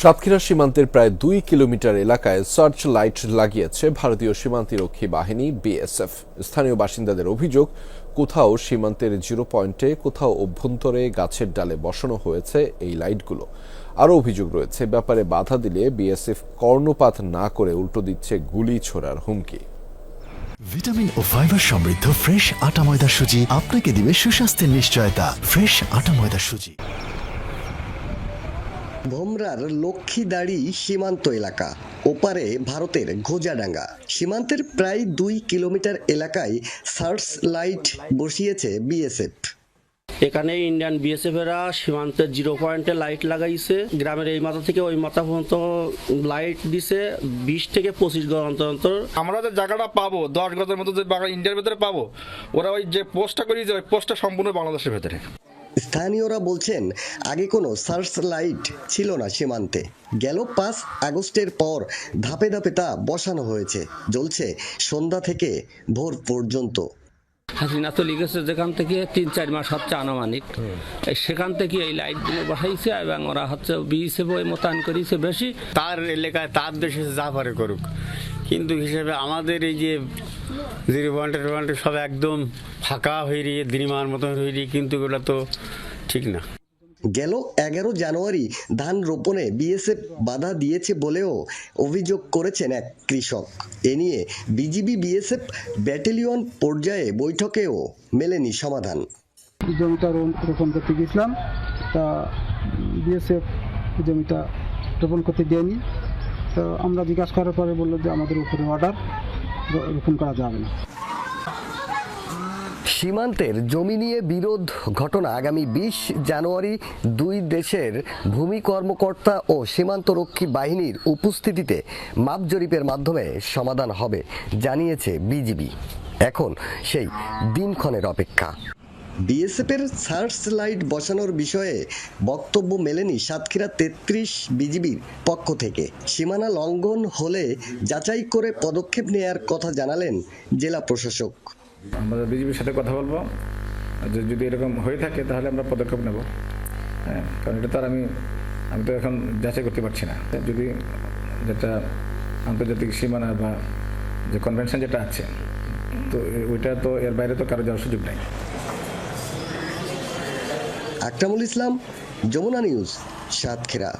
সাতক্ষীরা সীমান্তের প্রায় দুই কিলোমিটার এলাকায় সার্চ লাইট লাগিয়েছে ভারতীয় সীমান্তিরক্ষী বাহিনী, বিএসএফ। স্থানীয় বাসিন্দাদের অভিযোগ, কোথাও সীমান্তের জিরো পয়েন্টে কোথাও অভ্যন্তরে গাছের ডালে বসানো হয়েছে এই লাইটগুলো। আরও অভিযোগ রয়েছে, ব্যাপারে বাধা দিলে বিএসএফ কর্ণপাত না করে উল্টো দিচ্ছে গুলি ছোড়ার হুমকি। ভিটামিন ও ফাইবার সমৃদ্ধ ফ্রেশ আটা ময়দা সুজি আপনাকে দিবে সুস্বাস্থ্যের নিশ্চয়তা। ফ্রেশ আটা ময়দা সুজি। ভোমরার লক্ষ্মীদাড়ি সীমান্ত এলাকা। ওপারে ভারতের ঘোজাডাঙ্গা। সীমান্তের প্রায় দুই কিলোমিটার এলাকায় সার্চ লাইট বসিয়েছে বিএসএফ। এখানে ইন্ডিয়ান বিএসএফ এরা সীমান্তের জিরো পয়েন্টে লাইট লাগাইছে। গ্রামের এই মাথা থেকে ওই মাথা পর্যন্ত লাইট দিছে বিশ থেকে পঁচিশ গজ অন্তর অন্তর। আমরা যে জায়গাটা পাবো দশ গজের মতো যে ইন্ডিয়ার ভেতরে পাবো ওরা ওই যে পোস্টটা করিয়েছে ওই পোস্টটা সম্পূর্ণ বাংলাদেশের ভেতরে। স্থানীয়রা বলছেন আগে কোনো সার্চ লাইট ছিল না সীমান্তে। গেল পাঁচ আগস্টের পর ধাপে ধাপে তা বসানো হয়েছে। জ্বলছে সন্ধ্যা থেকে ভোর পর্যন্ত। হাসিনা তো লিখেছে যেখান থেকে তিন চার মাস হচ্ছে আনুমানিক। এই সেখান থেকে এই লাইটগুলো বসাইছে এবং ওরা হচ্ছে বিএসএফ মোতায়েন করেছে বেশি। তার এলাকায় তার দেশে যা পারে করুক। কিন্তু হিসেবে আমাদের এই যে জিরো পয়েন্টের পয়েন্টে সব একদম ফাঁকা হয়ে রয়ে দিনিমার মতন হয়ে রয়ে কিন্তু এগুলো তো ঠিক না। গেল এগারো জানুয়ারি ধান রোপণে বিএসএফ বাধা দিয়েছে বলেও অভিযোগ করেছেন এক কৃষক। এ নিয়ে বিজিবি বিএসএফ ব্যাটালিয়ন পর্যায়ে বৈঠকেও মেলেনি সমাধান। জমিটা রোপণ রোপণ করতে গেছিলাম তা বিএসএফ জমিটা রোপণ করতে দেয়নি। তো আমরা জিজ্ঞাসা করার পরে বলল যে আমাদের উপরে অর্ডার রোপণ করা যাবে না। সীমান্তের জমি নিয়ে বিরোধ ঘটনা আগামী বিশ জানুয়ারি দুই দেশের ভূমি কর্মকর্তা ও সীমান্তরক্ষী বাহিনীর উপস্থিতিতে মাপ জরিপের মাধ্যমে সমাধান হবে, জানিয়েছে বিজিবি। এখন সেই দিনক্ষণের অপেক্ষা। বিএসএফের সার্চ লাইট বসানোর বিষয়ে বক্তব্য মেলেনি সাতক্ষীরা তেত্রিশ বিজিবির পক্ষ থেকে। সীমানা লঙ্ঘন হলে যাচাই করে পদক্ষেপ নেয়ার কথা জানালেন জেলা প্রশাসক। আমরা বিজেপির সাথে কথা বলব। যদি এরকম হয়ে থাকে, তাহলে আমরা পদক্ষেপ নেব। হ্যাঁ কারণ এটা তো আর আমি আমি তো এখন যাচাই করতে পারছি না। যদি যেটা আন্তর্জাতিক সীমানা বা যে কনভেনশন যেটা আছে, তো ওইটা তো এর বাইরে তো কারও যাওয়ার সুযোগ নেই। আকরামুল ইসলাম যমুনা নিউজ সাতক্ষীরা।